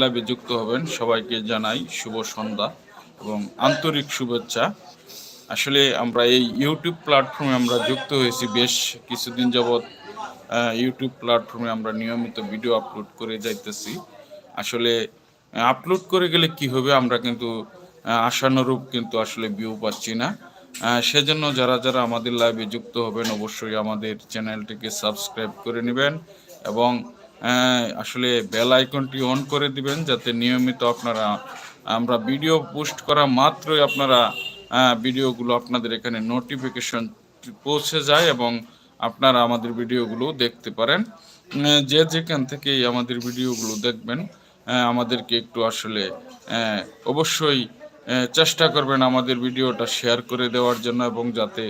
লাইভে যুক্ত হবেন। সবাইকে জানাই শুভ সন্ধ্যা এবং আন্তরিক শুভেচ্ছা। আসলে আমরা এই ইউটিউব প্ল্যাটফর্মে আমরা যুক্ত হয়েছি বেশ কিছুদিন যাবৎ। ইউটিউব প্ল্যাটফর্মে আমরা নিয়মিত ভিডিও আপলোড করে যাইতেছি। আসলে আপলোড করে গেলে কি হবে আমরা কিন্তু আশানুরূপ কিন্তু আসলে ভিউ পাচ্ছি না। সেজন্য যারা যারা আমাদের লাইভে যুক্ত হবেন অবশ্যই আমাদের চ্যানেলটিকে সাবস্ক্রাইব করে নেবেন এবং আসলে বেল আইকনটি অন করে দিবেন যাতে নিয়মিত আপনারা, আমরা ভিডিও পোস্ট করা মাত্রই আপনারা ভিডিওগুলো আপনাদের এখানে নোটিফিকেশন পৌঁছে যায় এবং আপনারা আমাদের ভিডিওগুলো দেখতে পারেন। যে যেখান থেকেই আমাদের ভিডিওগুলো দেখবেন আমাদেরকে একটু আসলে অবশ্যই চেষ্টা করবেন আমাদের ভিডিওটা শেয়ার করে দেওয়ার জন্য এবং যাতে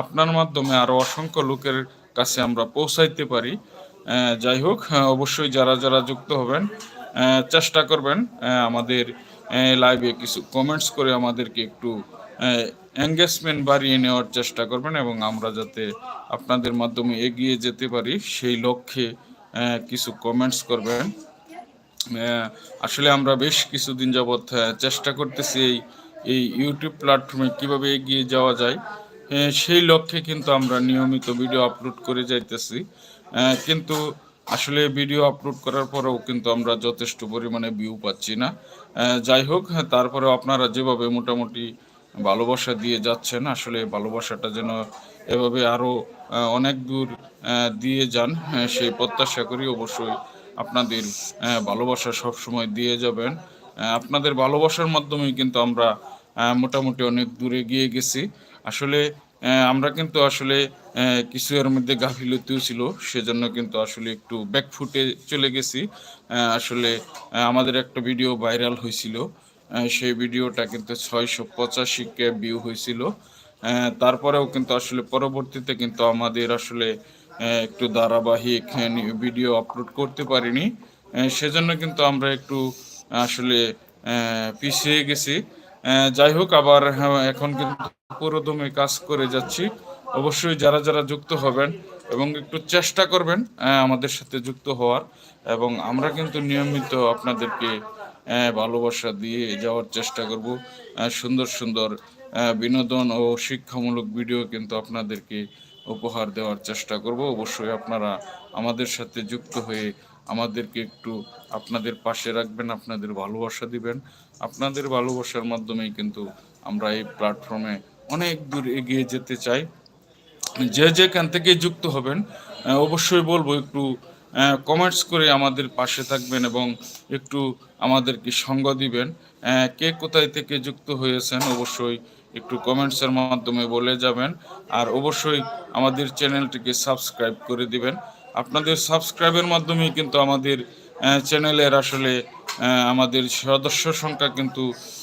আপনার মাধ্যমে আরও অসংখ্য লোকের কাছে আমরা পৌঁছাইতে পারি। যাই হোক অবশ্যই যারা যারা যুক্ত হবেন চেষ্টা করবেন আমাদের লাইভে কিছু কমেন্টস করে আমাদেরকে একটু এঙ্গেজমেন্ট বাড়িয়ে নেওয়ার চেষ্টা করবেন এবং আমরা যাতে আপনাদের মাধ্যমে এগিয়ে যেতে পারি, সেই লক্ষ্যে কিছু কমেন্টস করবেন। আসলে আমরা বেশ কিছুদিন যাবৎ চেষ্টা করতেছি এই এই ইউটিউব প্ল্যাটফর্মে কীভাবে এগিয়ে যাওয়া যায়। সেই লক্ষ্যে কিন্তু আমরা নিয়মিত ভিডিও আপলোড করে যাইতেছি। কিন্তু আসলে ভিডিও আপলোড করার পরেও কিন্তু আমরা যথেষ্ট পরিমাণে ভিউ পাচ্ছি না। যাই হোক হ্যাঁ, তারপরেও আপনারা যেভাবে মোটামুটি ভালোবাসা দিয়ে যাচ্ছেন আসলে ভালোবাসাটা যেন এভাবে আরও অনেক দূর দিয়ে যান হ্যাঁ, সেই প্রত্যাশা করি অবশ্যই আপনাদের ভালোবাসা সব সময় দিয়ে যাবেন। আপনাদের ভালোবাসার মাধ্যমেই কিন্তু আমরা মোটামুটি অনেক দূরে গিয়ে গেছি। আসলে আমরা কিন্তু আসলে কিছু এর মধ্যে গাফিলতিও ছিল, সেজন্য কিন্তু আসলে একটু ব্যাকফুটে চলে গেছি। আসলে আমাদের একটা ভিডিও ভাইরাল হয়েছিল। সেই ভিডিওটা কিন্তু ছয়শো পঁচাশি কে ভিউ হয়েছিল। তারপরেও কিন্তু আসলে পরবর্তীতে কিন্তু আমাদের আসলে একটু ধারাবাহিক ভিডিও আপলোড করতে পারিনি। সেজন্য কিন্তু আমরা একটু আসলে পিছিয়ে গেছি। যাই হোক আবার হ্যাঁ, এখন কিন্তু পুরোদমে কাজ করে যাচ্ছি। অবশ্যই যারা যারা যুক্ত হবেন এবং একটু চেষ্টা করবেন আমাদের সাথে যুক্ত হওয়ার এবং আমরা কিন্তু নিয়মিত আপনাদেরকে ভালোবাসা দিয়ে যাওয়ার চেষ্টা করব। সুন্দর সুন্দর বিনোদন ও শিক্ষামূলক ভিডিও কিন্তু আপনাদেরকে উপহার দেওয়ার চেষ্টা করব। অবশ্যই আপনারা আমাদের সাথে যুক্ত হয়ে আমাদেরকে একটু আপনাদের পাশে রাখবেন, আপনাদের ভালোবাসা দিবেন। আপনাদের ভালোবাসার মাধ্যমেই কিন্তু আমরা এই প্ল্যাটফর্মে অনেক দূর এগিয়ে যেতে চাই। যে যেখান থেকে যুক্ত হবেন অবশ্যই বলব একটু কমেন্টস করে আমাদের পাশে থাকবেন এবং একটু আমাদেরকে সঙ্গ দিবেন। কে কোথায় থেকে যুক্ত হয়েছেন অবশ্যই একটু কমেন্টসের মাধ্যমে বলে যাবেন। আর অবশ্যই আমাদের চ্যানেলটিকে সাবস্ক্রাইব করে দিবেন। আপনাদের সাবস্ক্রাইবের মাধ্যমেই কিন্তু আমাদের চ্যানেলের আসলে আমাদের সদস্য সংখ্যা কিন্তু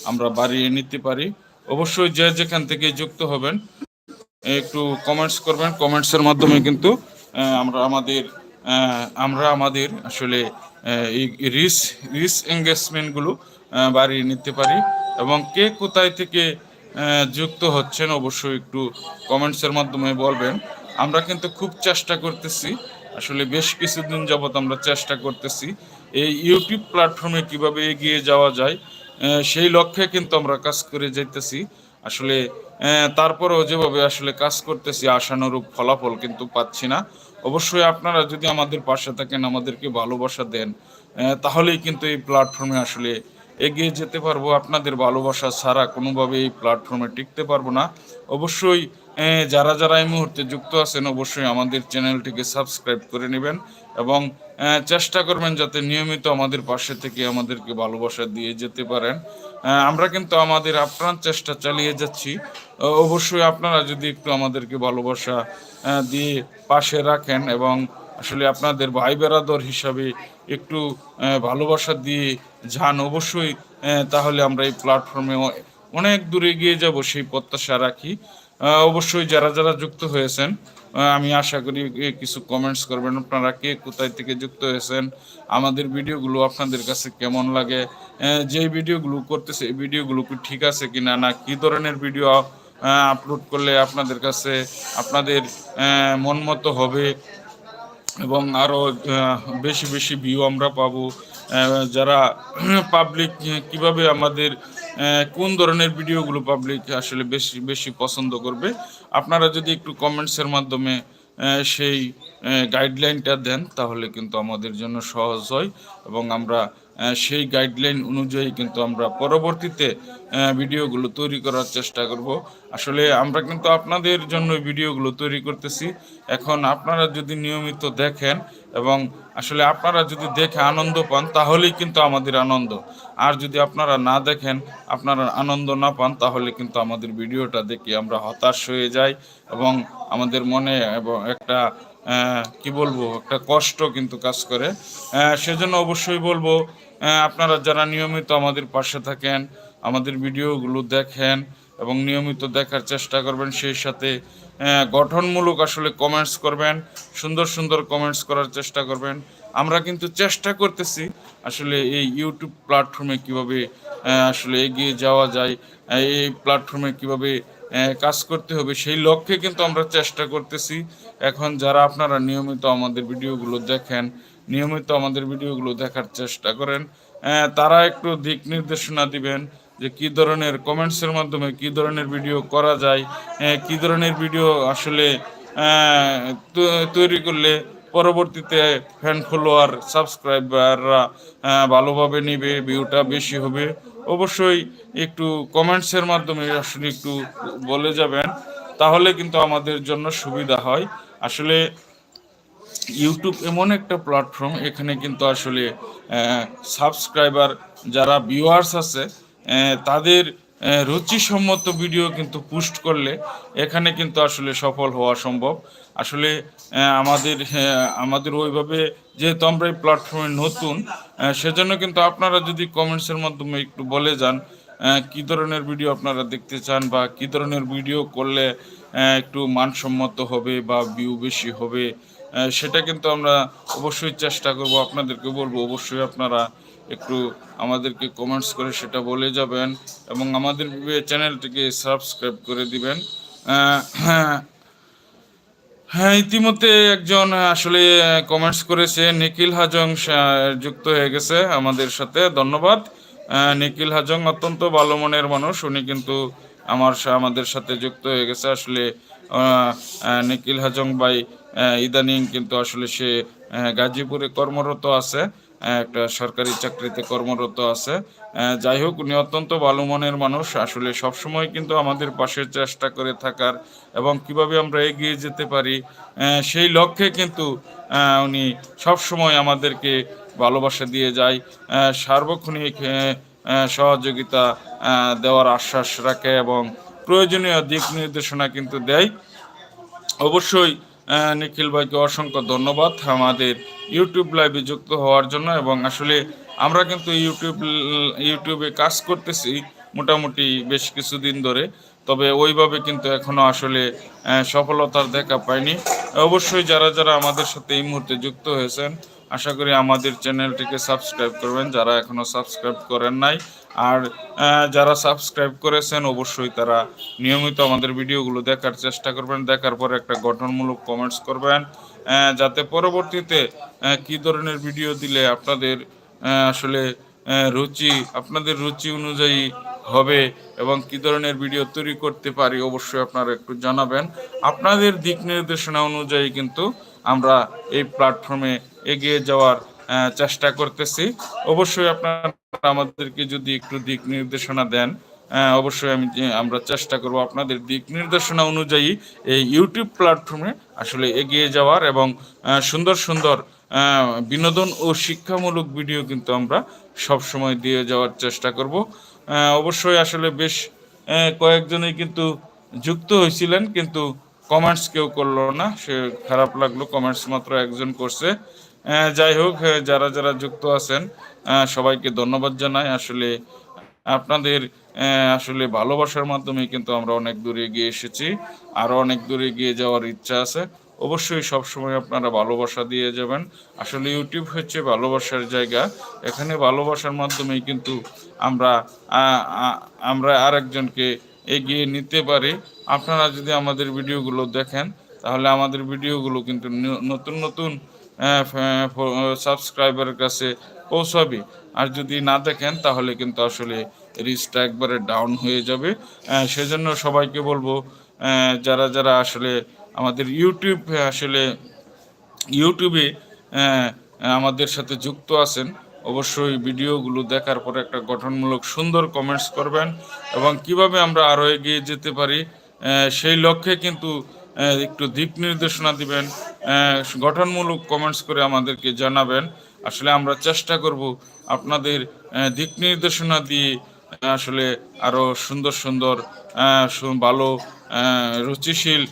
আমরা বাড়িয়ে নিতে পারি। অবশ্যই যে যেখান থেকে যুক্ত হবেন, একটু কমেন্টস করবেন। কমেন্টসের মাধ্যমে কিন্তু আমরা আমাদের আমরা আমাদের আসলে এই রিস রিস এঙ্গেজমেন্টগুলো বাড়িয়ে নিতে পারি। এবং কে কোথায় থেকে যুক্ত হচ্ছেন অবশ্যই একটু কমেন্টসের মাধ্যমে বলবেন। আমরা কিন্তু খুব চেষ্টা করতেছি আসলে বেশ কিছুদিন যাবৎ আমরা চেষ্টা করতেছি এই ইউটিউব প্ল্যাটফর্মে কীভাবে এগিয়ে যাওয়া যায় সেই লক্ষ্যে কিন্তু আমরা কাজ করে যাইতেছি। আসলে তারপরেও যেভাবে আসলে কাজ করতেছি, আশানুরূপ ফলাফল কিন্তু পাচ্ছি না। অবশ্যই আপনারা যদি আমাদের পাশে থাকেন, আমাদেরকে ভালোবাসা দেন তাহলেই কিন্তু এই প্ল্যাটফর্মে আসলে এগিয়ে যেতে পারব। আপনাদের ভালোবাসা ছাড়া কোনোভাবে এই প্ল্যাটফর্মে টিকতে পারব না। অবশ্যই যারা যারা এই মুহূর্তে যুক্ত আছেন, অবশ্যই আমাদের চ্যানেলটিকে সাবস্ক্রাইব করে নেবেন এবং চেষ্টা করবেন যাতে নিয়মিত আমাদের পাশে থেকে আমাদেরকে ভালোবাসা দিয়ে যেতে পারেন। আমরা কিন্তু আমাদের আপ্রাণ চেষ্টা চালিয়ে যাচ্ছি। অবশ্যই আপনারা যদি একটু আমাদেরকে ভালোবাসা দিয়ে পাশে রাখেন এবং আসলে আপনাদের ভাই বেরাদর হিসাবে একটু ভালোবাসা দিয়ে যান, অবশ্যই তাহলে আমরা এই প্ল্যাটফর্মে অনেক দূরে এগিয়ে যাব, সেই প্রত্যাশা রাখি। অবশ্যই যারা যারা যুক্ত হয়েছেন আমি আশা করি কিছু কমেন্টস করবেন। আপনারা কে কোথায় থেকে যুক্ত হয়েছেন, আমাদের ভিডিওগুলো আপনাদের কাছে কেমন লাগে যে ভিডিওগুলো করতেছে, এই ভিডিওগুলো কি ঠিক আছে কি না না কী ধরনের ভিডিও আপলোড করলে আপনাদের কাছে, আপনাদের মন মতো হবে এবং আরও বেশি বেশি ভিউ আমরা পাবো। যারা পাবলিক কীভাবে আমাদের কোন ধরনের ভিডিওগুলো পাবলিক আসলে বেশি বেশি পছন্দ করবে, আপনারা যদি একটু কমেন্টসের মাধ্যমে সেই গাইডলাইনটা দেন, তাহলে কিন্তু আমাদের জন্য সহজ হয় এবং আমরা সেই গাইডলাইন অনুযায়ী কিন্তু আমরা পরবর্তীতে ভিডিওগুলো তৈরি করার চেষ্টা করব। আসলে আমরা কিন্তু আপনাদের জন্য ভিডিওগুলো তৈরি করতেছি। এখন আপনারা যদি নিয়মিত দেখেন এবং আসলে আপনারা যদি দেখে আনন্দ পান, তাহলেই কিন্তু আমাদের আনন্দ। আর যদি আপনারা না দেখেন, আপনারা আনন্দ না পান, তাহলে কিন্তু আমাদের ভিডিওটা দেখে আমরা হতাশ হয়ে যাই এবং আমাদের মনে এবং একটা কি বলব, একটা কষ্ট কিন্তু কাজ করে। সেজন্য অবশ্যই বলব আপনারা যারা নিয়মিত আমাদের পাশে থাকেন, আমাদের ভিডিওগুলো দেখেন এবং নিয়মিত দেখার চেষ্টা করবেন, সেই সাথে গঠনমূলক আসলে কমেন্টস করবেন, সুন্দর সুন্দর কমেন্টস করার চেষ্টা করবেন। আমরা কিন্তু চেষ্টা করতেছি আসলে এই ইউটিউব প্ল্যাটফর্মে কীভাবে আসলে এগিয়ে যাওয়া যায়, এই প্ল্যাটফর্মে কীভাবে কাজ করতে হবে, সেই লক্ষ্যে কিন্তু আমরা চেষ্টা করতেছি। এখন যারা আপনারা নিয়মিত আমাদের ভিডিওগুলো দেখেন, নিয়মিত আমাদের ভিডিওগুলো দেখার চেষ্টা করেন তারা একটু দিক নির্দেশনা দিবেন যে কি ধরনের কমেন্টসের মাধ্যমে কি ধরনের ভিডিও করা যায় কি ধরনের ভিডিও আসলে তৈরি করলে পরবর্তীতে ফ্যান ফলোয়ার সাবস্ক্রাইবাররা ভালোভাবে নিবে ভিউটা বেশি হবে। অবশ্যই একটু কমেন্টসের মাধ্যমে আসলে একটু বলে যাবেন, তাহলে কিন্তু আমাদের জন্য সুবিধা হয়। আসলে ইউটিউব এমন একটা প্ল্যাটফর্ম এখানে কিন্তু আসলে সাবস্ক্রাইবার যারা ভিউয়ার্স আছে তাদের রুচিসম্মত ভিডিও কিন্তু পোস্ট করলে এখানে কিন্তু আসলে সফল হওয়া সম্ভব। আসলে আমাদের আমাদের ওইভাবে যেহেতু আমরা এই প্ল্যাটফর্মে নতুন সেজন্য কিন্তু আপনারা যদি কমেন্টসের মাধ্যমে একটু বলে যান কি ধরনের ভিডিও আপনারা দেখতে চান বা কি ধরনের ভিডিও করলে একটু মানসম্মত হবে বা ভিউ বেশি হবে সেটা কিন্তু আমরা অবশ্যই চেষ্টা করব, আপনাদেরকে বলব। অবশ্যই আপনারা একটু আমাদেরকে কমেন্টস করে সেটা বলে যাবেন এবং আমাদের চ্যানেলটিকে সাবস্ক্রাইব করে দিবেন। হ্যাঁ ইতিমধ্যে একজন আসলে কমেন্টস করেছে, নিখিল হাজং যুক্ত হয়ে গেছে আমাদের সাথে, ধন্যবাদ। নিখিল হাজং অত্যন্ত ভালো মনের মানুষ, উনি কিন্তু আমার আমাদের সাথে যুক্ত হয়ে গেছে। আসলে নিখিল হাজং ভাই ইদানিং কিন্তু আসলে সে গাজীপুরে কর্মরত আছে একটা সরকারি চাকরিতে কর্মরত আছে। যাই হোক, উনি অত্যন্ত ভালো মনের মানুষ। আসলে সবসময় কিন্তু আমাদের পাশে চেষ্টা করে থাকার এবং কীভাবে আমরা এগিয়ে যেতে পারি সেই লক্ষ্যে কিন্তু উনি সবসময় আমাদেরকে ভালোবাসা দিয়ে যায়। সার্বক্ষণিক সহযোগিতা দেওয়ার আশ্বাস রাখে এবং প্রয়োজনীয় দিক নির্দেশনা কিন্তু দেয়। অবশ্যই নিখিল ভাইকে অসংখ্য ধন্যবাদ আমাদের ইউটিউব লাইভে যুক্ত হওয়ার জন্য এবং আসলে আমরা কিন্তু ইউটিউব, ইউটিউবে কাজ করতেছি মোটামুটি বেশ কিছুদিন ধরে, তবে ওইভাবে কিন্তু এখনও আসলে সফলতার দেখা পাইনি। অবশ্যই যারা যারা আমাদের সাথে এই মুহূর্তে যুক্ত হয়েছেন আশা করি আমাদের চ্যানেলটিকে সাবস্ক্রাইব করবেন, যারা এখনও সাবস্ক্রাইব করেন নাই। আর যারা সাবস্ক্রাইব করেছেন, অবশ্যই তারা নিয়মিত আমাদের ভিডিওগুলো দেখার চেষ্টা করবেন। দেখার পরে একটা গঠনমূলক কমেন্টস করবেন যাতে পরবর্তীতে কি ধরনের ভিডিও দিলে আপনাদের আসলে রুচি, আপনাদের রুচি অনুযায়ী হবে এবং কি ধরনের ভিডিও তৈরি করতে পারি, অবশ্যই আপনারা একটু জানাবেন। আপনাদের দিক নির্দেশনা অনুযায়ী কিন্তু আমরা এই প্ল্যাটফর্মে এগিয়ে যাওয়ার চেষ্টা করতেছি। অবশ্যই আপনারা আমাদেরকে যদি একটু দিক নির্দেশনা দেন অবশ্যই আমি আমরা চেষ্টা করব আপনাদের দিক নির্দেশনা অনুযায়ী এই ইউটিউব প্ল্যাটফর্মে আসলে এগিয়ে যাওয়ার এবং সুন্দর সুন্দর বিনোদন ও শিক্ষামূলক ভিডিও কিন্তু আমরা সব সময় দিয়ে যাওয়ার চেষ্টা করব। অবশ্যই আসলে বেশ কয়েকজনই কিন্তু যুক্ত হয়েছিলেন, কিন্তু কমেন্টস কেউ করল না, সে খারাপ লাগল কমেন্টস মাত্র একজন করছে। যাই হোক যারা যারা যুক্ত আছেন সবাইকে ধন্যবাদ জানাই। আসলে আপনাদের আসলে ভালোবাসার মাধ্যমে কিন্তু আমরা অনেক দূরে এগিয়ে এসেছি, আরও অনেক দূরে এগিয়ে যাওয়ার ইচ্ছা আছে। অবশ্যই সবসময় আপনারা ভালোবাসা দিয়ে যাবেন। আসলে ইউটিউব হচ্ছে ভালোবাসার জায়গা। এখানে ভালোবাসার মাধ্যমেই কিন্তু আমরা আমরা আরেকজনকে এগিয়ে নিতে পারি। আপনারা যদি আমাদের ভিডিওগুলো দেখেন, তাহলে আমাদের ভিডিওগুলো কিন্তু নতুন নতুন সাবস্ক্রাইবারের কাছে পৌঁছাবে। আর যদি না দেখেন, তাহলে কিন্তু আসলে রিচটা একবারে ডাউন হয়ে যাবে। সেজন্য সবাইকে বলব যারা যারা আসলে আমাদের ইউটিউব, আসলে ইউটিউবে আমাদের সাথে যুক্ত আছেন অবশ্যই ভিডিওগুলো দেখার পরে একটা গঠনমূলক সুন্দর কমেন্টস করবেন এবং কীভাবে আমরা আরও এগিয়ে যেতে পারি সেই লক্ষ্যে কিন্তু একটু দিক নির্দেশনা দিবেন গঠনমূলক কমেন্টস করে আমাদেরকে জানাবেন। আসলে আমরা চেষ্টা করব আপনাদের দিক নির্দেশনা দিয়ে আসলে আরও সুন্দর সুন্দর ভালো রুচিশীল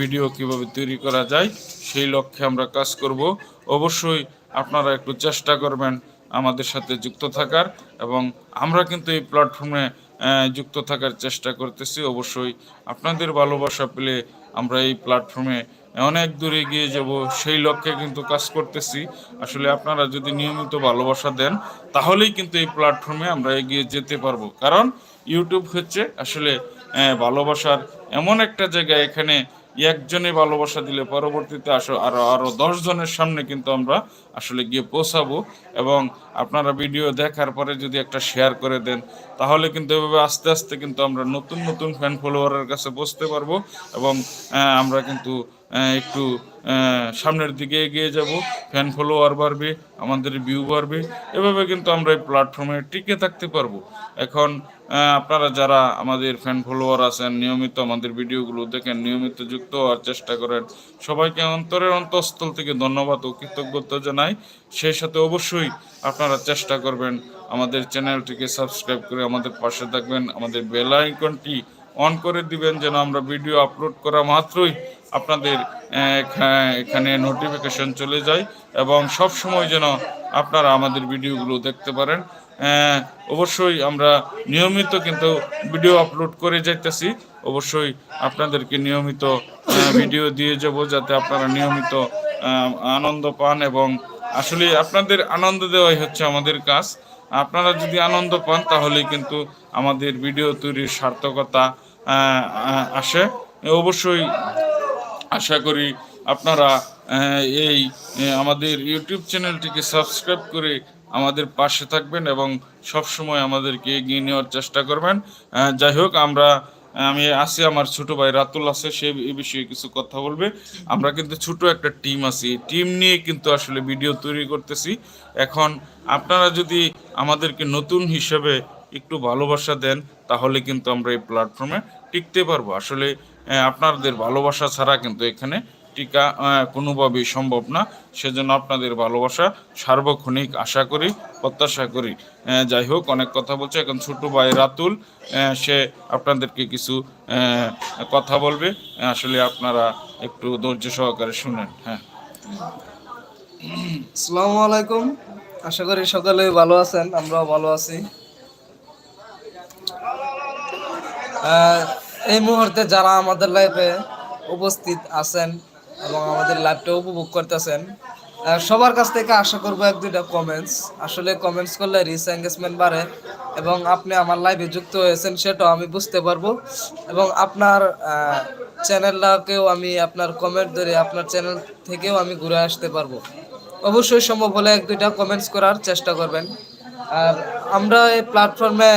ভিডিও কীভাবে তৈরি করা যায়, সেই লক্ষ্যে আমরা কাজ করব। অবশ্যই আপনারা একটু চেষ্টা করবেন আমাদের সাথে যুক্ত থাকার এবং আমরা কিন্তু এই প্ল্যাটফর্মে যুক্ত থাকার চেষ্টা করতেছি। অবশ্যই আপনাদের ভালোবাসা পেলে আমরা এই প্ল্যাটফর্মে অনেক দূরে এগিয়ে যাব, সেই লক্ষ্যে কিন্তু কাজ করতেছি। আসলে আপনারা যদি নিয়মিত ভালোবাসা দেন, তাহলেই কিন্তু এই প্ল্যাটফর্মে আমরা এগিয়ে যেতে পারব। কারণ ইউটিউব হচ্ছে আসলে ভালোবাসার এমন একটা জায়গা। এখানে একজনে ভালোবাসা দিলে পরবর্তীতে আসো, আরও আরও দশ জনের সামনে কিন্তু আমরা আসলে গিয়ে পৌঁছাবো। এবং আপনারা ভিডিও দেখার পরে যদি একটা শেয়ার করে দেন, তাহলে কিন্তু এভাবে আস্তে আস্তে কিন্তু আমরা নতুন নতুন ফ্যান ফলোয়ারের কাছে বসতে পারব। এবং আমরা কিন্তু একটু সামনের দিকে এগিয়ে যাব ফ্যান ফলোয়ার বাড়বে, আমাদের ভিউ বাড়বে, এভাবে কিন্তু আমরা এই প্ল্যাটফর্মে টিকে থাকতে পারব। এখন আপনারা যারা আমাদের ফ্যান ফলোয়ার আছেন, নিয়মিত আমাদের ভিডিওগুলো দেখেন, নিয়মিত যুক্ত হওয়ার চেষ্টা করেন, সবাইকে অন্তরের অন্তঃস্থল থেকে ধন্যবাদ ও কৃতজ্ঞতা জানাই। সেই সাথে অবশ্যই আপনারা চেষ্টা করবেন আমাদের চ্যানেলটিকে সাবস্ক্রাইব করে আমাদের পাশে থাকবেন, আমাদের বেল আইকনটি অন করে দিবেন যেন আমরা ভিডিও আপলোড করা মাত্রই আপনাদের এখানে নোটিফিকেশন চলে যায় এবং সব সময় যেন আপনারা আমাদের ভিডিওগুলো দেখতে পারেন। অবশ্যই আমরা নিয়মিত কিন্তু ভিডিও আপলোড করে যাইতেছি। অবশ্যই আপনাদেরকে নিয়মিত ভিডিও দিয়ে যাব যাতে আপনারা নিয়মিত আনন্দ পান এবং আসলে আপনাদের আনন্দ দেওয়াই হচ্ছে আমাদের কাজ। আপনারা যদি আনন্দ পান তাহলে কিন্তু আমাদের ভিডিও তৈরির সার্থকতা আসে। অবশ্যই আশা করি আপনারা এই আমাদের ইউটিউব চ্যানেলটিকে সাবস্ক্রাইব করে আমাদের পাশে থাকবেন এবং সবসময় আমাদেরকে এগিয়ে নেওয়ার চেষ্টা করবেন। যাই হোক, আমরা আমি আছি আমার ছোট ভাই রাতুল আছে, সে এই বিষয়ে কিছু কথা বলবে। আমরা কিন্তু ছোট একটা টিম আছি। টিম নিয়ে কিন্তু আসলে ভিডিও তৈরি করতেছি। এখন আপনারা যদি আমাদেরকে নতুন হিসাবে একটু ভালোবাসা দেন, তাহলে কিন্তু আমরা এই প্ল্যাটফর্মে টিকতে পারব। আসলে আপনাদের ভালোবাসা ছাড়া কিন্তু এখানে টিকা কোনোভাবেই সম্ভব না। সেজন্য আপনাদের ভালোবাসা, সার্বক্ষণিক আশা করি, প্রত্যাশা করি। যাই হোক, অনেক কথা বলছে। এখন ছোট ভাই রাতুল সে আপনাদেরকে কিছু কথা বলবে। আসলে আপনারা একটু ধৈর্য সহকারে শুনেন। হ্যাঁ। আসসালামু আলাইকুম। আশা করি সকলে ভালো আছেন, আমরাও ভালো আছি। এই মুহূর্তে যারা আমাদের লাইফে উপস্থিত আছেন এবং আমাদের লাইভটা উপভোগ করতেছেন। সবার কাছ থেকে আশা করব এক দুইটা কমেন্টস আসলে কমেন্টস করলে রিচ এঙ্গেজমেন্ট বাড়ে এবং আপনি আমার লাইভে যুক্ত হয়েছেন সেটাও আমি বুঝতে পারব। এবং আপনার চ্যানেলটাকেও আমি আপনার কমেন্ট ধরে আপনার চ্যানেল থেকেও আমি ঘুরে আসতে পারব। অবশ্যই সম্ভব হলে এক দুইটা কমেন্টস করার চেষ্টা করবেন। আর আমরা এই প্ল্যাটফর্মে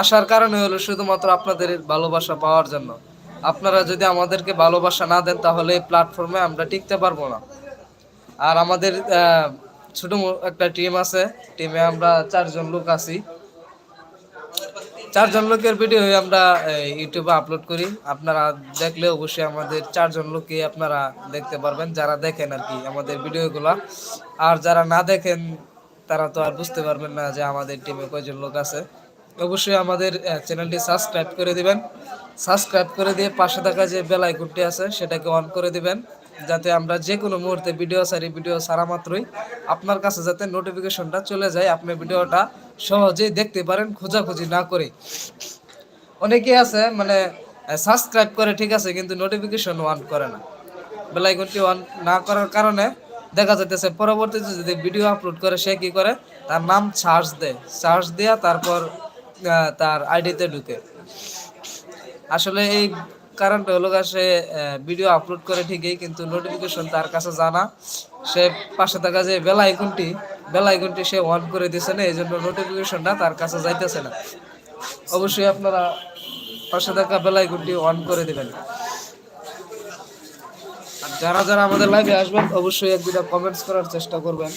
আসার কারণে হলো শুধুমাত্র আপনাদের ভালোবাসা পাওয়ার জন্য। আপনারা যদি আমাদেরকে ভালোবাসা না দেন, তাহলে এই প্ল্যাটফর্মে আমরা টিকতে পারব না। আর আমাদের ছোট একটা টিম আছে। টিমে আমরা চারজন লোক আছি। চারজন লোকের ভিডিও আমরা ইউটিউবে আপলোড করি। আপনারা দেখলে অবশ্যই আমাদের চারজন লোককে আপনারা দেখতে পারবেন, যারা দেখেন আর কি আমাদের ভিডিওগুলো আর যারা না দেখেন, তারা তো আর বুঝতে পারবেন না যে আমাদের টিমে কয়জন লোক আছে। অবশ্যই আমাদের চ্যানেলটি সাবস্ক্রাইব করে দিবেন। সাবস্ক্রাইব করে দিয়ে পাশে থাকা যে বেল আইকনটি আছে, সেটাকে অন করে দিবেন, যাতে আমরা যে কোনো মুহূর্তে ভিডিও সারি ভিডিও সারা মাত্রই আপনার কাছে যাতে নোটিফিকেশনটা চলে যায়, আপনি ভিডিওটা সহজেই দেখতে পারেন, খোঁজাখুঁজি না করে। অনেকেই আছে মানে সাবস্ক্রাইব করে ঠিক আছে, কিন্তু নোটিফিকেশন অন করে না। বেল আইকনটি অন না করার কারণে দেখা যাইতেছে, পরবর্তীতে যদি ভিডিও আপলোড করে, সে কি করে? তার নাম সার্চ দেয়। সার্চ দেয়া তারপর তার আইডিতে ঢুকে। আসলে এই কারণটা হলো সে ভিডিও আপলোড করে ঠিকই, কিন্তু নোটিফিকেশন তার কাছে জানা। সে পাশে থাকা যে বেল আইকনটি বেল আইকনটি সে অন করে দিছে না এই জন্য নোটিফিকেশনটা তার কাছে যাইতেছে না। অবশ্যই আপনারা পাশে থাকা বেল আইকনটি অন করে দেবেন। যারা যারা আমাদের লাইভে আসবেন, অবশ্যই এক দুটা কমেন্টস করার চেষ্টা করবেন।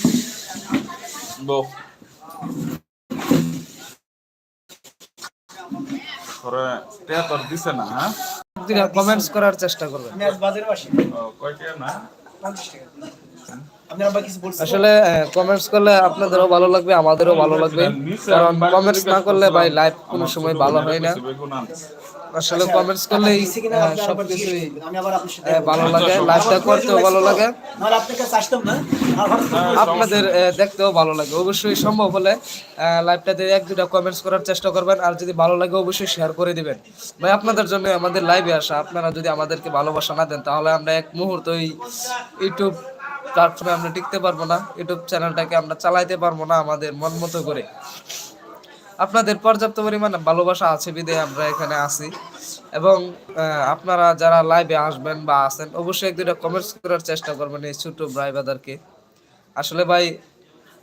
পরে টেয়া তোর দিছে না হ্যাঁ? কমেন্টস করার চেষ্টা করবেন ও, কয়টা না? আসলে কমেন্টস করলে আপনাদেরও ভালো লাগবে আমাদেরও ভালো লাগবে। কারণ কমেন্টস না করলে ভাই লাইভ কোনো সময় ভালো হয় না। আসলে কমেন্টস করলেই আহ, সবকিছুই আহ, ভালো লাগে। লাইভটা করতেও ভালো লাগে। আপনাদের দেখতেও ভালো লাগে। অবশ্যই সম্ভব হলে লাইভটাতে এক দুটা কমেন্টস করার চেষ্টা করবেন। আর যদি ভালো লাগে অবশ্যই শেয়ার করে দিবেন। ভাই আপনাদের জন্য আমাদের লাইভে আসা আপনারা যদি আমাদেরকে ভালোবাসা না দেন তাহলে আমরা এক মুহূর্ত ইউটিউব প্ল্যাটফর্মে আমরা টিকতে পারব না। ইউটিউব চ্যানেলটাকে আমরা চালাইতে পারব না আমাদের মন মতো করে। আপনাদের পর্যাপ্ত পরিমাণ ভালোবাসা আছে বিদে আমরা এখানে আছি। এবং আপনারা যারা লাইভে আসবেন বা আছেন, অবশ্যই এক দুটা কমেন্টস করার চেষ্টা করবেন এই ছোট ভাই বাদারকে। আসলে ভাই,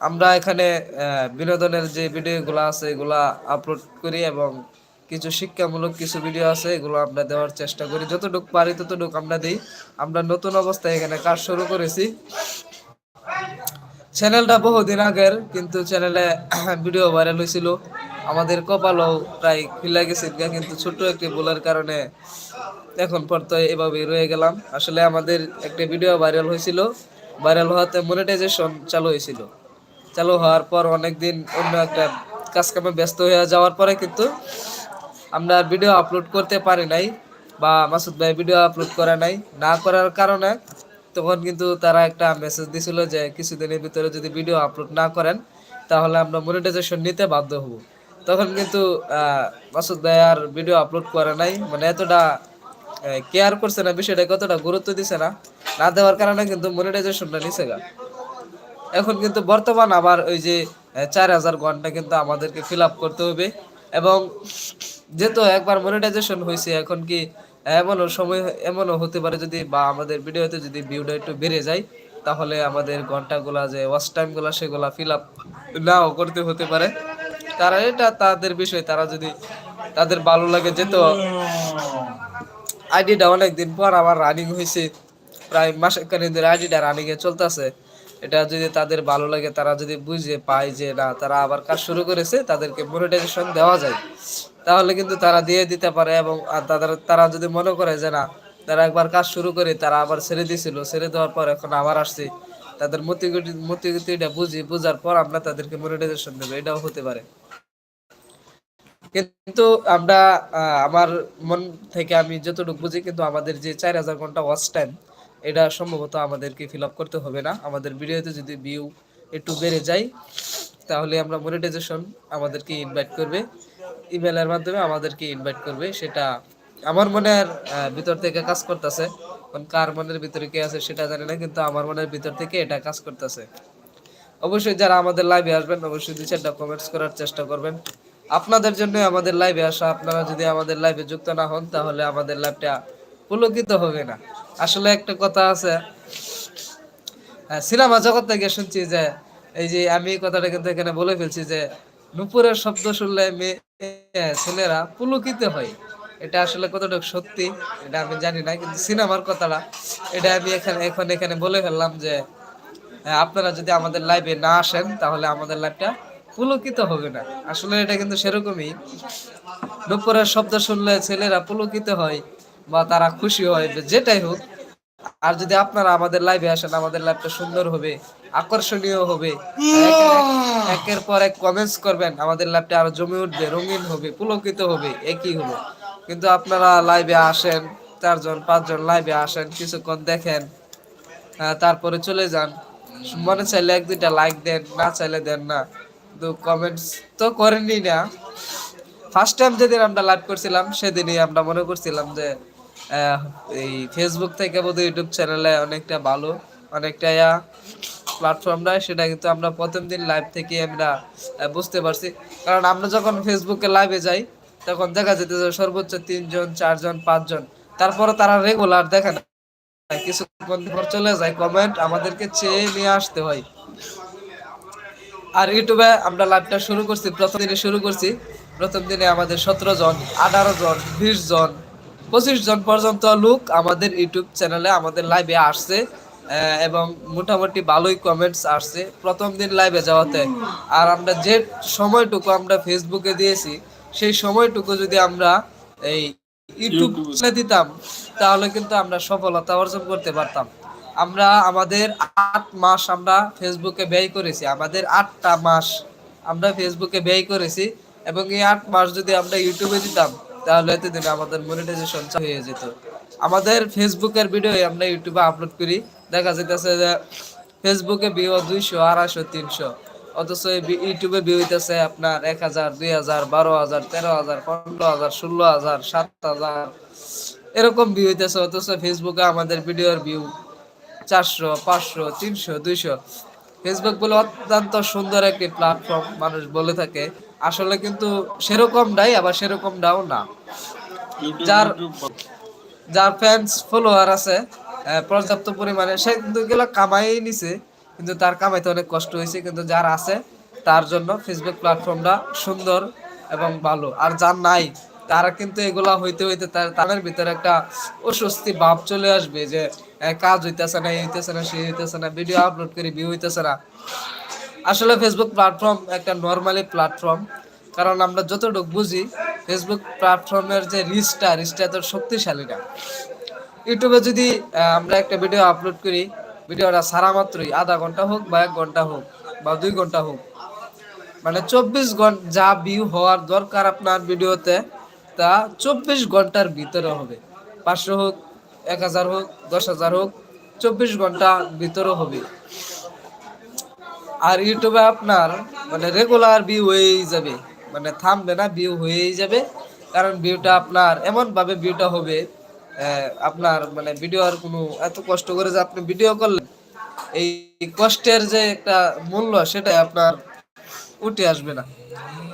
আমরা এখানে বিনোদনের যে ভিডিওগুলো আছে, এগুলা আপলোড করি এবং কিছু শিক্ষামূলক কিছু ভিডিও আছে, এগুলো আমরা দেওয়ার চেষ্টা করি। যতটুকু পারি ততটুকু আমরা দিই। আমরা নতুন অবস্থায় এখানে কাজ শুরু করেছি। চ্যানেলটা বহুদিন আগের, কিন্তু চ্যানেলে ভিডিও ভাইরাল হয়েছিল। আমাদের কপালও প্রায় খুলে গেছে কিন্তু ছোট্ট একটি ভুলের কারণে এখন পর্যন্ত এভাবেই রয়ে গেলাম। আসলে আমাদের একটি ভিডিও ভাইরাল হয়েছিল। ভাইরাল হওয়াতে মনিটাইজেশন চালু হয়েছিল। চালু হওয়ার পর অনেকদিন অন্য একটা কাজ কামে ব্যস্ত হয়ে যাওয়ার পরে কিন্তু আমরা ভিডিও আপলোড করতে পারি নাই বা মাসুদ ভাই ভিডিও আপলোড করা নাই। না করার কারণে তখন কিন্তু তারা একটা মেসেজ দিছিল যে কিছুদিনের ভিতরে যদি ভিডিও আপলোড না করেন, তাহলে আমরা মনিটাইজেশন নিতে বাধ্য হব। তখন কিন্তু মাসুদ ভাই আর ভিডিও আপলোড করে নাই। মানে এতটা কেয়ার করছে না, বিষয়টা কতটা গুরুত্ব দিছে না। না দেওয়ার কারণে কিন্তু মনিটাইজেশনটা নিছে গা। এখন কিন্তু বর্তমান আবার ওই যে চার হাজার ঘণ্টা কিন্তু আমাদেরকে ফিল আপ করতে হবে। এবং যেহেতু একবার মনিটাইজেশন হয়েছে, এখন কি এমনও সময়, এমনও হতে পারে যদি বা আমাদের ভিডিওতে যদি ভিউটা একটু বেড়ে যায়, তাহলে আমাদের ঘন্টাগুলা যে ওয়াচ টাইমগুলা সেগুলা ফিল আপ নাও করতে হতে পারে। তারা এটা তাদের বিষয়, তারা যদি তাদের ভালো লাগে যেত, আইডিটা অনেক দিন পর আমার রানিং হয়েছে। প্রায় খানিক ধরে আইডিটা রানিং এ চলতেছে। এটা যদি তাদের ভালো লাগে, তারা যদি বুঝে পায় যে না, তারা আবার কাজ শুরু করেছে, তাদেরকে মনিটাইজেশন দেওয়া যায়। তাহলে কিন্তু তারা দিয়ে দিতে পারে এবং তাদের তারা যদি মনে করে যে না, তারা একবার কাজ শুরু করে, তারা আবার ছেড়ে দিয়েছিল ছেড়ে দেওয়ার পর এখন আবার আসছে। তাদের মতিগতি মতিগতিটা বুঝি, বুঝার পর আমরা তাদেরকে মনিটাইজেশন দেবো, এটাও হতে পারে। কিন্তু আমরা আমার মন থেকে আমি যতটুকু বুঝি কিন্তু আমাদের যে চার হাজার ঘণ্টা ওয়াচ টাইম এটা সম্ভবত আমাদেরকে ফিল আপ করতে হবে না। আমাদের ভিডিওতে যদি ভিউ একটু বেড়ে যায়, তাহলে আমরা মনিটাইজেশন আমাদেরকে ইনভাইট করবে। ইমেলের মাধ্যমে আমাদেরকে ইনভাইট করবে সেটা আমার মনের আহ, ভিতর থেকে কাজ করতেছে। কার মনের ভিতরে কে আছে সেটা জানি না কিন্তু আমার মনের ভিতর থেকে এটা কাজ করতেছে। অবশ্যই যারা আমাদের লাইভে আসবেন অবশ্যই দু চারটা কমেন্টস করার চেষ্টা করবেন। আপনাদের জন্য আমাদের লাইভে আসা আপনারা যদি আমাদের লাইভে যুক্ত না হন তাহলে আমাদের লাইভটা পুলকিত হবে না। আসলে একটা কথা আছে সিনেমা জগৎ থেকে শুনছি যে এই যে আমি কথাটা কিন্তু এখানে বলে ফেলছি যে নুপুরের শব্দ শুনলে মেয়ে ছেলেরা পুলকিত হয় এটা আসলে কতটুকু সত্যি, এটা আমি জানি না, কিন্তু সিনেমার কথাটা, এটা আমি এখানে, এখন এখানে বলে ফেললাম যে আপনারা যদি আমাদের লাইভে না আসেন, তাহলে আমাদের লাইভটা পুলকিত হবে না। আসলে এটা কিন্তু সেরকমই। দুপুরের শব্দ শুনলে ছেলেরা পুলকিত হয় বা তারা খুশি হয়, যেটাই হোক আর যদি আপনারা আমাদের লাইভে আসেন আমাদের লাইভটা সুন্দর হবে আকর্ষণীয় হবে। একের- পর এক কমেন্টস করবেন আমাদের লাইভটা আরও জমে উঠবে রঙিন হবে পুলকিত হবে একই হলো। কিন্তু আপনারা লাইভে আসেন চারজন পাঁচজন লাইভে আসেন কিছুক্ষণ দেখেন তারপরে চলে যান। মনে চাইলে এক দুইটা লাইক দেন না চাইলে দেন না। কিন্তু কমেন্টস তো করেনই না। ফার্স্ট টাইম যেদিন আমরা লাইভ করছিলাম সেদিনই আমরা মনে করছিলাম যে এই ফেসবুক থেকে বোধহয় ইউটিউব চ্যানেলে অনেকটা ভালো, অনেকটা প্ল্যাটফর্মটা সেটা কিন্তু আমরা প্রথম দিন লাইভ থেকে আমরা বুঝতে পারছি। কারণ আমরা যখন ফেসবুকে লাইভে যাই, তখন দেখা যেত সর্বোচ্চ তিনজন, চারজন, পাঁচজন। তারপরে তারা রেগুলার দেখে না। কিছুক্ষণ পর চলে যায় কমেন্ট আমাদেরকে চেয়ে নিয়ে আসতে হয়। আর ইউটিউবে আমরা লাইভটা শুরু করছি, প্রথম দিনে শুরু করছি। প্রথম দিনে আমাদের সতেরো জন, আঠারো জন, বিশ জন পঁচিশ জন পর্যন্ত লোক আমাদের ইউটিউব চ্যানেলে আমাদের লাইভে আসছে এবং মোটামুটি ভালোই কমেন্টস আসছে। প্রথম দিন লাইভে যাওয়াতে। আর আমরা যে সময়টুকু আমরা ফেসবুকে দিয়েছি সেই সময়টুকু যদি আমরা এই ইউটিউব দিতাম তাহলে কিন্তু আমরা সফলতা অর্জন করতে পারতাম। আমরা আমাদের আট মাস আমরা ফেসবুকে ব্যয় করেছি। আমাদের আটটা মাস আমরা ফেসবুকে ব্যয় করেছি এবং এই আট মাস যদি আমরা ইউটিউবে দিতাম তাহলে এতদিন আমাদের মনিটাইজেশন হয়ে যেত। আমাদের ফেসবুকের ভিডিও আমরা ইউটিউবে আপলোড করি, দেখা যাইতেছে যে ফেসবুকে ভিউ দুইশো, আড়াইশো, তিনশো, অথচ ইউটিউবে ভিউ হইতেছে আপনার এক হাজার, দুই হাজার, বারো হাজার, তেরো হাজার, পনেরো হাজার, ষোলো হাজার, সাত হাজার, এরকম ভিউ হইতেছে, অথচ ফেসবুকে আমাদের ভিডিওর ভিউ চারশো, পাঁচশো, তিনশো, দুইশো। ফেসবুক বলে অত্যন্ত সুন্দর একটি প্ল্যাটফর্ম মানুষ বলে থাকে। আসলে কিন্তু সেরকমটাই, আবার সেরকমটাও না। যার যার ফ্যান্স ফলোয়ার আছে পর্যাপ্ত পরিমাণে, সে কিন্তু এগুলো কামাই নিছে, কিন্তু তার কামাইতে অনেক কষ্ট হয়েছে, কিন্তু যার আছে, তার জন্য ফেসবুক প্ল্যাটফর্মটা সুন্দর এবং ভালো। আর যার নাই, তারা কিন্তু এগুলা হইতে হইতে তার তাদের ভিতরে একটা অস্বস্তি ভাব চলে আসবে যে কাজ হইতেছে না, এই হইতেছে না, সে হইতেছে না ভিডিও আপলোড করি ভিউ হইতেছে না। আসলে ফেসবুক প্ল্যাটফর্ম একটা নর্মালি প্ল্যাটফর্ম কারণ আমরা যতটুকু বুঝি ফেসবুক প্ল্যাটফর্মের যে রিচটা রিচটা এত শক্তিশালী না। ইউটিউবে যদি আমরা একটা ভিডিও আপলোড করি ভিডিওটা সারা মাত্রই আধা ঘণ্টা হোক বা এক ঘণ্টা হোক বা দুই ঘণ্টা হোক মানে চব্বিশ ঘণ্টা যা ভিউ হওয়ার দরকার আপনার ভিডিওতে তা চব্বিশ ঘণ্টার ভিতরে হবে। পাঁচশো হোক, এক হাজার হোক, দশ হাজার হোক, চব্বিশ ঘণ্টা ভিতরে হবে। আর ইউটিউবে আপনার মানে রেগুলার ভিউ হয়েই যাবে। মানে থামবে না ভিউ হয়েই যাবে। কারণ ভিউটা আপনার এমনভাবে ভিউটা হবে আপনার মানে ভিডিও আর কোনো এত কষ্ট করে যে আপনি ভিডিও করলেন এই কষ্টের যে একটা মূল্য সেটা আপনার উঠে আসবে না।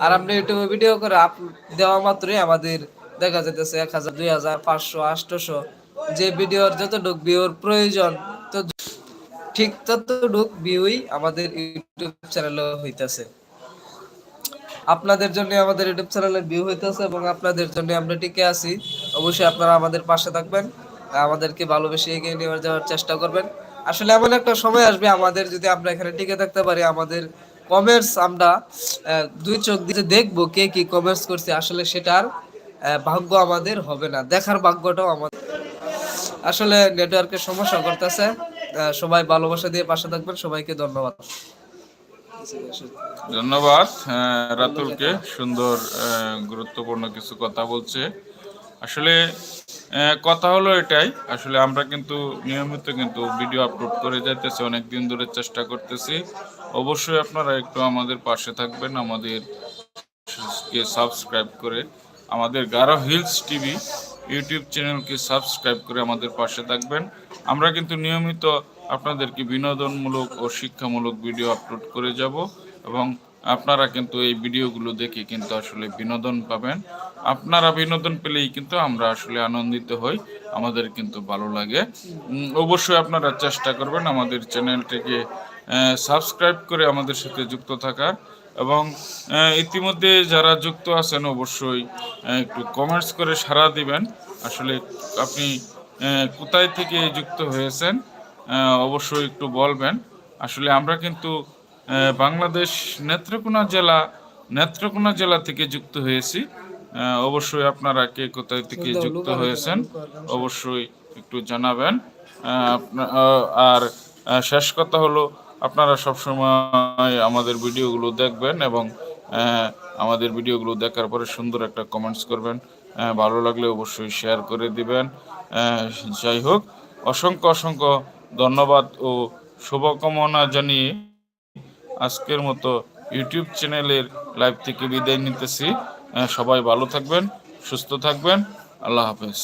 আর আপনি ইউটিউবে ভিডিও করে আপ, দেওয়া মাত্রই আমাদের দেখা যেতেছে এক হাজার, দুই হাজার, পাঁচশো, আটশোশো যে ভিডিওর যতটুকু ভিউর প্রয়োজন তো ঠিক ততটুক ভিউই আমাদের ইউটিউব চ্যানেলে হইতাছে। আপনাদের জন্য আমাদের ইউটিউব চ্যানেলে ভিউ হইতাছে এবং আপনাদের জন্য আমরা টিকে আছি। অবশ্যই আপনারা আমাদের পাশে থাকবেন, আমাদেরকে ভালোবেসে এগিয়ে নিয়ে যাওয়ার চেষ্টা করবেন। আসলে এমন একটা সময় আসবে আমাদের যদি আমরা এখানে টিকে থাকতে পারি, আমাদের কমেন্টস আমরা দুই চোখ দিয়ে দেখব কে কি কমেন্টস করছে। আসলে সেটার ভাগ্য আমাদের হবে না, দেখার ভাগ্যটাও আমাদের। আসলে নেটওয়ার্কের সমস্যা করতেছে সবাই ভালোবাসা দিয়ে পাশে থাকবেন। সবাইকে ধন্যবাদ। ধন্যবাদ রাতুলকে সুন্দর গুরুত্বপূর্ণ কিছু কথা বলছে। আসলে কথা হলো এটাই, আসলে আমরা কিন্তু নিয়মিত কিন্তু ভিডিও আপলোড করে যাইতেছি অনেক দিন ধরে চেষ্টা করতেছি। অবশ্যই আপনারা একটু আমাদের পাশে থাকবেন, আমাদের সাবস্ক্রাইব করে, আমাদের গারো হিলস টিভি ইউটিউব চ্যানেলকে সাবস্ক্রাইব করে আমাদের পাশে থাকবেন। আমরা কিন্তু নিয়মিত আপনাদেরকে বিনোদনমূলক ও শিক্ষামূলক ভিডিও আপলোড করে যাব এবং আপনারা কিন্তু এই ভিডিওগুলো দেখে কিন্তু আসলে বিনোদন পাবেন। আপনারা বিনোদন পেলেই কিন্তু আমরা আসলে আনন্দিত হই, আমাদের কিন্তু ভালো লাগে। অবশ্যই আপনারা চেষ্টা করবেন আমাদের চ্যানেলটিকে সাবস্ক্রাইব করে আমাদের সাথে যুক্ত থাকার। এবং ইতিমধ্যে যারা যুক্ত আছেন অবশ্যই একটু কমেন্টস করে সাড়া দিবেন। আসলে আপনি কোথায় থেকে যুক্ত হয়েছেন অবশ্যই একটু বলবেন। আসলে আমরা কিন্তু বাংলাদেশ নেত্রকোনা জেলা নেত্রকোনা জেলা থেকে যুক্ত হয়েছি। অবশ্যই আপনারা কে কোথায় থেকে যুক্ত হয়েছেন অবশ্যই একটু জানাবেন। আর শেষ কথা হলো আপনারা সবসময় আমাদের ভিডিওগুলো দেখবেন এবং আমাদের ভিডিওগুলো দেখার পরে সুন্দর একটা কমেন্টস করবেন। ভালো লাগলে অবশ্যই শেয়ার করে দিবেন। যাই হোক, অসংখ্য অসংখ্য ধন্যবাদ ও শুভকামনা জানিয়ে আজকের মতো ইউটিউব চ্যানেলের লাইভ থেকে বিদায় নিতেছি। সবাই ভালো থাকবেন, সুস্থ থাকবেন। আল্লাহ হাফেজ।